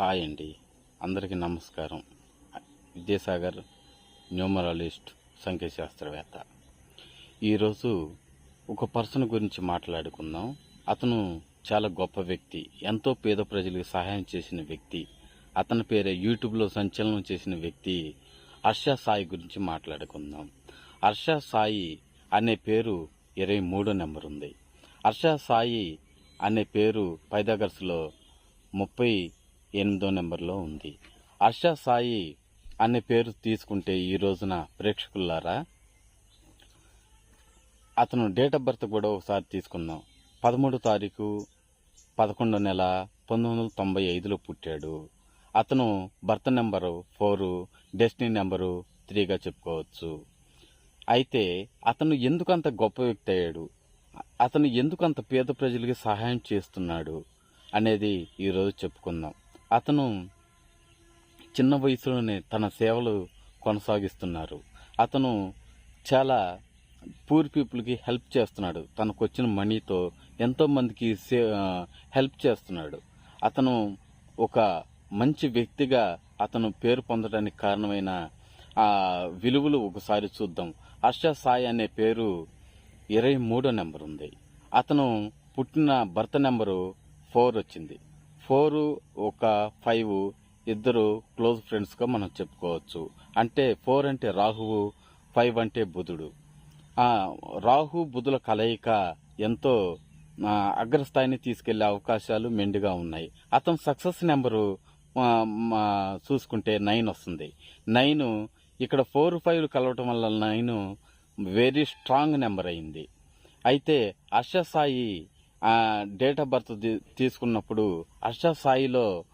Hi అండి. అందరికీ నమస్కారం. విద్యాసాగర్ న్యూమరాలిస్ట్ సంఖ్యాశాస్త్రవేత్త. ఈరోజు ఒక పర్సన్ గురించి మాట్లాడుకుందాం. అతను చాలా గొప్ప వ్యక్తి. ఎంతో పేద ప్రజలకు సహాయం చేసిన వ్యక్తి. అతని పేరే యూట్యూబ్లో సంచలనం చేసిన వ్యక్తి హర్ష సాయి గురించి మాట్లాడుకుందాం. హర్ష సాయి అనే పేరు ఇరవై మూడో నెంబర్ ఉంది. హర్ష సాయి అనే పేరు పైదాగర్స్లో ముప్పై ఎనిమిదో నెంబర్లో ఉంది. హర్ష సాయి అనే పేరు తీసుకుంటే ఈ రోజున ప్రేక్షకులారా అతను డేట్ ఆఫ్ బర్త్ కూడా ఒకసారి తీసుకుందాం. పదమూడు తారీఖు పదకొండో నెల పంతొమ్మిది వందల తొంభై ఐదులో పుట్టాడు. అతను birth number four destiny number త్రీగా చెప్పుకోవచ్చు. అయితే అతను ఎందుకంత గొప్ప వ్యక్తి అయ్యాడు? అతను ఎందుకంత పేద ప్రజలకి సహాయం చేస్తున్నాడు? అనేది ఈరోజు చెప్పుకుందాం. అతను చిన్న వయసులోనే తన సేవలు కొనసాగిస్తున్నారు. అతను చాలా పూర్ పీపుల్కి హెల్ప్ చేస్తున్నాడు. తనకు వచ్చిన మనీతో ఎంతో మందికి సే హెల్ప్ చేస్తున్నాడు. అతను ఒక మంచి వ్యక్తిగా అతను పేరు పొందడానికి కారణమైన ఆ విలువలు ఒకసారి చూద్దాం. హర్ష సాయి అనే పేరు ఇరవై మూడో నెంబర్ ఉంది. అతను పుట్టిన భర్త నెంబరు ఫోర్ వచ్చింది. ఫోర్ ఒక ఫైవ్ ఇద్దరు క్లోజ్ ఫ్రెండ్స్గా మనం చెప్పుకోవచ్చు. అంటే ఫోర్ అంటే రాహువు ఫైవ్ అంటే బుధుడు. రాహు బుధుల కలయిక ఎంతో అగ్రస్థాయిని తీసుకెళ్ళే అవకాశాలు మెండుగా ఉన్నాయి. అతను సక్సెస్ నెంబరు మా, చూసుకుంటే నైన్ వస్తుంది. నైన్ ఇక్కడ ఫోర్ ఫైవ్ కలవటం వల్ల నైన్ వెరీ స్ట్రాంగ్ నెంబర్ అయింది. అయితే Harsha Sai date of birth తీసుకున్నప్పుడు హర్ష సాయిలో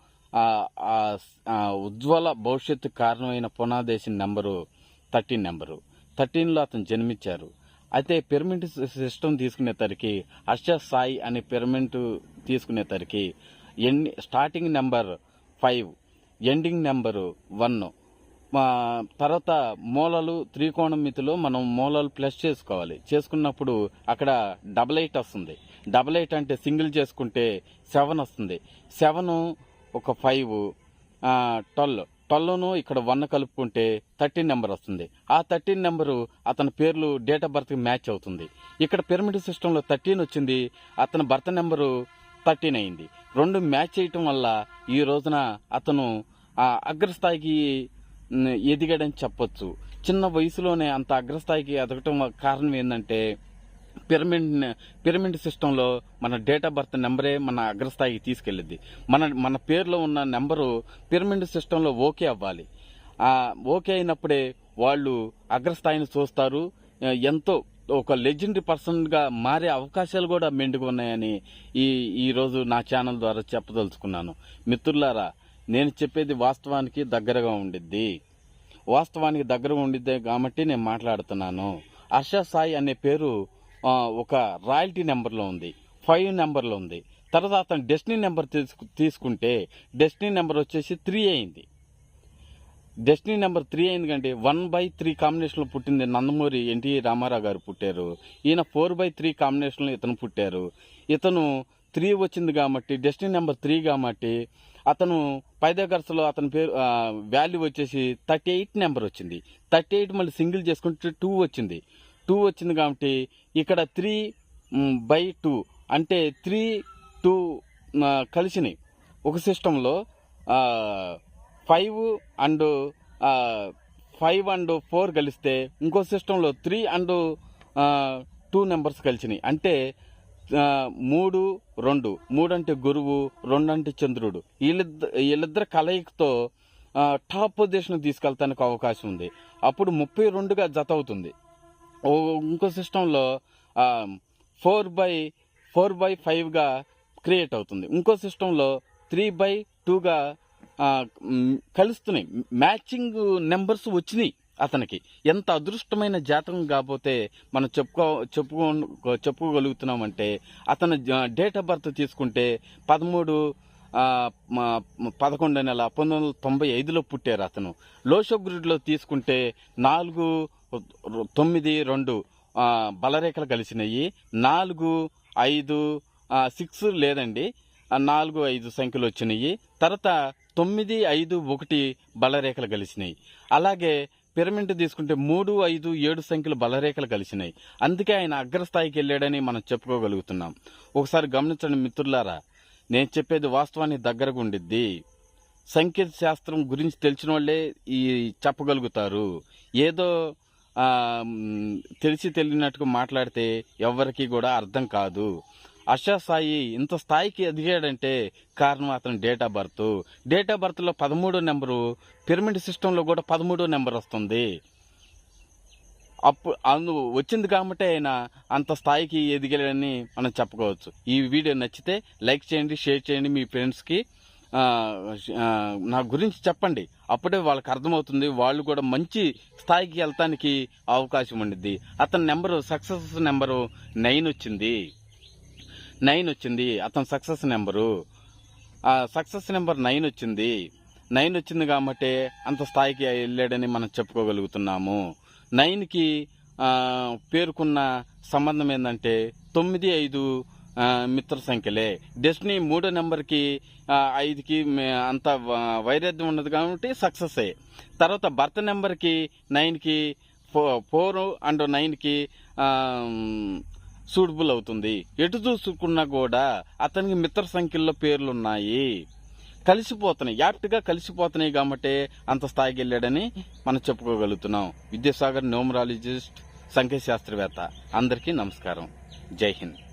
ఉజ్వల భవిష్యత్తు కారణమైన పునాదేశం నెంబరు థర్టీన్ నెంబరు. థర్టీన్లో అతను జన్మించారు. అయితే పిరమిడ్ సిస్టమ్ తీసుకునేసరికి హర్ష సాయి అనే pyramid తీసుకునేసరికి and starting number five ending number one. తర్వాత మూలలు త్రికోణం మితిలో మనం మూలలు ప్లస్ చేసుకోవాలి. చేసుకున్నప్పుడు అక్కడ డబల్ ఎయిట్ వస్తుంది. డబల్ ఎయిట్ అంటే సింగిల్ చేసుకుంటే సెవెన్ వస్తుంది. సెవెన్ ఒక ఫైవ్ ట్వెల్వ్. ట్వెల్వ్ను ఇక్కడ వన్ కలుపుకుంటే థర్టీన్ నెంబర్ వస్తుంది. ఆ థర్టీన్ నెంబరు అతని పేర్లు డేట్ ఆఫ్ బర్త్కి మ్యాచ్ అవుతుంది. ఇక్కడ పిరమిడ్ సిస్టంలో థర్టీన్ వచ్చింది అతని బర్త్ నెంబరు థర్టీన్ అయింది. రెండు మ్యాచ్ చేయటం వల్ల ఈ రోజున అతను అగ్రస్థాయికి ఎదిగాడని చెప్పొచ్చు. చిన్న వయసులోనే అంత అగ్రస్థాయికి ఎదగటం కారణం ఏంటంటే పిరమిడ్ పిరమిడ్ సిస్టంలో మన డేట్ ఆఫ్ బర్త్ నెంబరే మన అగ్రస్థాయికి తీసుకెళ్ళింది మన మన పేరులో ఉన్న నెంబరు పిరమిడ్ సిస్టంలో ఓకే అవ్వాలి. ఓకే అయినప్పుడే వాళ్ళు అగ్రస్థాయిని చూస్తారు. ఎంతో ఒక లెజెండరీ పర్సన్గా మారే అవకాశాలు కూడా మెండుగా ఉన్నాయని ఈ ఈరోజు నా ఛానల్ ద్వారా చెప్పదలుచుకున్నాను. మిత్రులారా నేను చెప్పేది వాస్తవానికి దగ్గరగా ఉండిద్ది. వాస్తవానికి దగ్గర ఉండిద్దే కాబట్టి నేను మాట్లాడుతున్నాను. హర్ష సాయి అనే పేరు ఒక రాయల్టీ నెంబర్లో ఉంది. ఫైవ్ నెంబర్లో ఉంది. తర్వాత అతను డెస్టినీ నెంబర్ తీసుకు తీసుకుంటే డెస్టినీ నెంబర్ వచ్చేసి త్రీ అయింది. డెస్టినీ నెంబర్ త్రీ అయింది కంటే వన్ బై త్రీ కాంబినేషన్లో పుట్టింది నందమూరి ఎన్టీ రామారావు గారు పుట్టారు. ఈయన ఫోర్ బై త్రీ కాంబినేషన్లో ఇతను పుట్టారు. ఇతను త్రీ వచ్చింది కాబట్టి డెస్టినీ నెంబర్ త్రీ కాబట్టి అతను పైదగర్స్లో అతని పేరు వాల్యూ వచ్చేసి థర్టీ ఎయిట్ నెంబర్ వచ్చింది. థర్టీ ఎయిట్ మళ్ళీ సింగిల్ చేసుకుంటే టూ వచ్చింది. టూ వచ్చింది కాబట్టి ఇక్కడ త్రీ బై టూ అంటే త్రీ టూ కలిసినాయి. ఒక సిస్టంలో five and five and four కలిస్తే ఇంకో సిస్టంలో త్రీ అండ్ టూ నెంబర్స్ కలిసినాయి. అంటే మూడు రెండు. మూడు అంటే గురువు రెండు అంటే చంద్రుడు. వీళ్ళిద్దరు వీళ్ళిద్దరు కలయికతో టాప్ పొజిషన్ తీసుకెళ్తానికి అవకాశం ఉంది. అప్పుడు ముప్పై రెండుగా జత అవుతుంది. ఇంకో సిస్టంలో ఫోర్ బై ఫోర్ బై ఫైవ్గా క్రియేట్ అవుతుంది. ఇంకో సిస్టంలో త్రీ బై టూగా కలుస్తున్నాయి. మ్యాచింగ్ నెంబర్స్ వచ్చినాయి అతనికి. ఎంత అదృష్టమైన జాతకం కాకపోతే మనం చెప్పుకో చెప్పుకో చెప్పుకోగలుగుతున్నామంటే అతను డేట్ ఆఫ్ బర్త్ తీసుకుంటే పదమూడు ఆ, పదకొండో నెల పంతొమ్మిది వందల తొంభై ఐదులో పుట్టారు అతను. లోషో గ్రిడ్లో తీసుకుంటే నాలుగు తొమ్మిది రెండు బలరేఖలు కలిసినాయి. నాలుగు ఐదు సిక్స్ లేదండి. నాలుగు ఐదు సంఖ్యలు వచ్చినాయి. తర్వాత తొమ్మిది ఐదు ఒకటి బలరేఖలు కలిసినాయి. అలాగే పిరమిడ్ తీసుకుంటే మూడు ఐదు ఏడు సంఖ్యలు బలరేఖలు కలిసినాయి. అందుకే ఆయన అగ్రస్థాయికి వెళ్ళాడని మనం చెప్పుకోగలుగుతున్నాం. ఒకసారి గమనించండి మిత్రులారా నేను చెప్పేది వాస్తవానికి దగ్గరగా ఉండిద్ది. సంకేత శాస్త్రం గురించి తెలిసిన వాళ్ళే ఈ చెప్పగలుగుతారు. ఏదో తెలిసి తెలియనట్టుగా మాట్లాడితే ఎవరికి కూడా అర్థం కాదు. అర్షా సాయి ఇంత స్థాయికి ఎదిగాడంటే కారణం అతని date of birth. Date of బర్త్లో పదమూడో నెంబరు పిరమిడ్ సిస్టంలో కూడా పదమూడో నెంబర్ వస్తుంది. అప్పుడు అందు వచ్చింది కాబట్టి ఆయన అంత స్థాయికి ఎదిగాడని మనం చెప్పుకోవచ్చు. ఈ వీడియో నచ్చితే లైక్ చేయండి షేర్ చేయండి మీ ఫ్రెండ్స్కి. నా గురించి చెప్పండి. అప్పుడే వాళ్ళకి అర్థమవుతుంది వాళ్ళు కూడా మంచి స్థాయికి వెళ్తానికి అవకాశం ఉండిద్ది. అతని నెంబరు సక్సెస్ నెంబరు నైన్ వచ్చింది. నైన్ వచ్చింది. అతని success number. Success number nine వచ్చింది. నైన్ వచ్చింది కాబట్టి అంత స్థాయికి వెళ్ళాడని మనం చెప్పుకోగలుగుతున్నాము. నైన్కి పేర్కొన్న సంబంధం ఏంటంటే తొమ్మిది ఐదు మిత్ర సంఖ్యలే. డెస్టినీ మూడో నెంబర్కి ఐదుకి అంత వ- వైరుధ్యం ఉన్నది కాబట్టి సక్సెస్ తర్వాత భర్త నెంబర్కి నైన్కి ఫోర్ అండ్ నైన్కి సూటబుల్ అవుతుంది. ఎటు చూసుకున్నా కూడా అతనికి మిత్ర సంఖ్యల్లో పేర్లు ఉన్నాయి కలిసిపోతున్నాయి. యాప్ట్గా కలిసిపోతున్నాయి కాబట్టి అంత స్థాయికి వెళ్ళాడని మనం చెప్పుకోగలుగుతున్నాం. విద్యాసాగర్ న్యూమరాలజిస్ట్ సంఖ్యశాస్త్రవేత్త. అందరికీ నమస్కారం. జై హింద్.